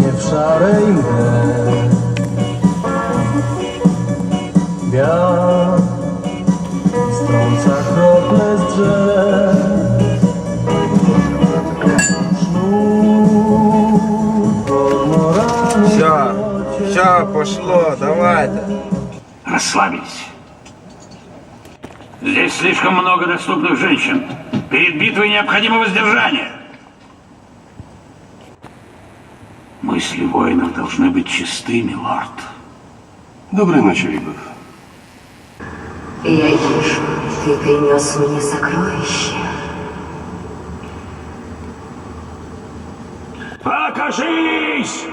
mnie w szarej mgle. Wiatr strąca krople z. Все, все, пошло, давай-то. Расслабились. Здесь слишком много доступных женщин. Перед битвой необходимо воздержание. Мысли воинов должны быть чисты, милорд. Доброй ночи, Ригов. Я вижу, ты принес мне сокровище. Покажись!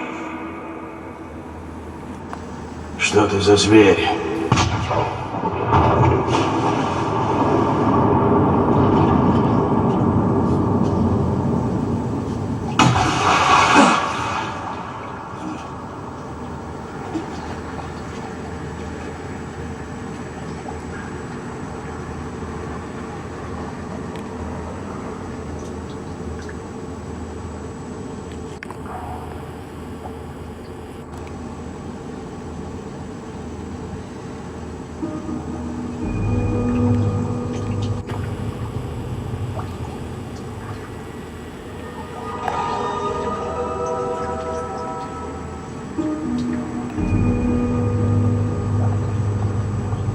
Что ты за зверь?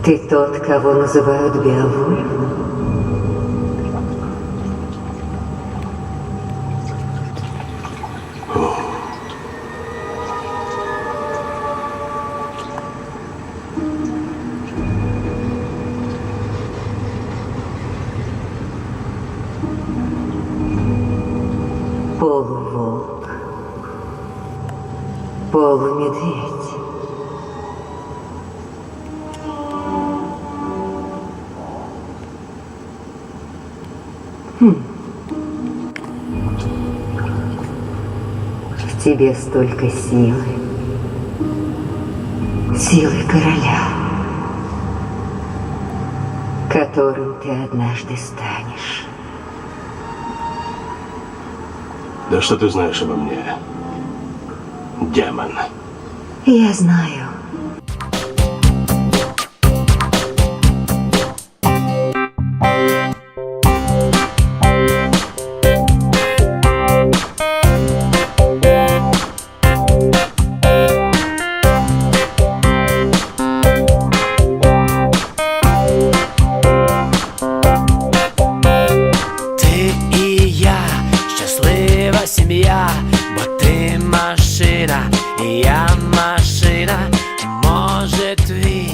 Ты тот, кого называют Беовульф? Полуволк. Полумедведь. В тебе столько силы. Силы короля, которым ты однажды станешь. Да что ты знаешь обо мне? Демон. Я знаю. щаслива сім'я, бо ти машина, і я машина, може твій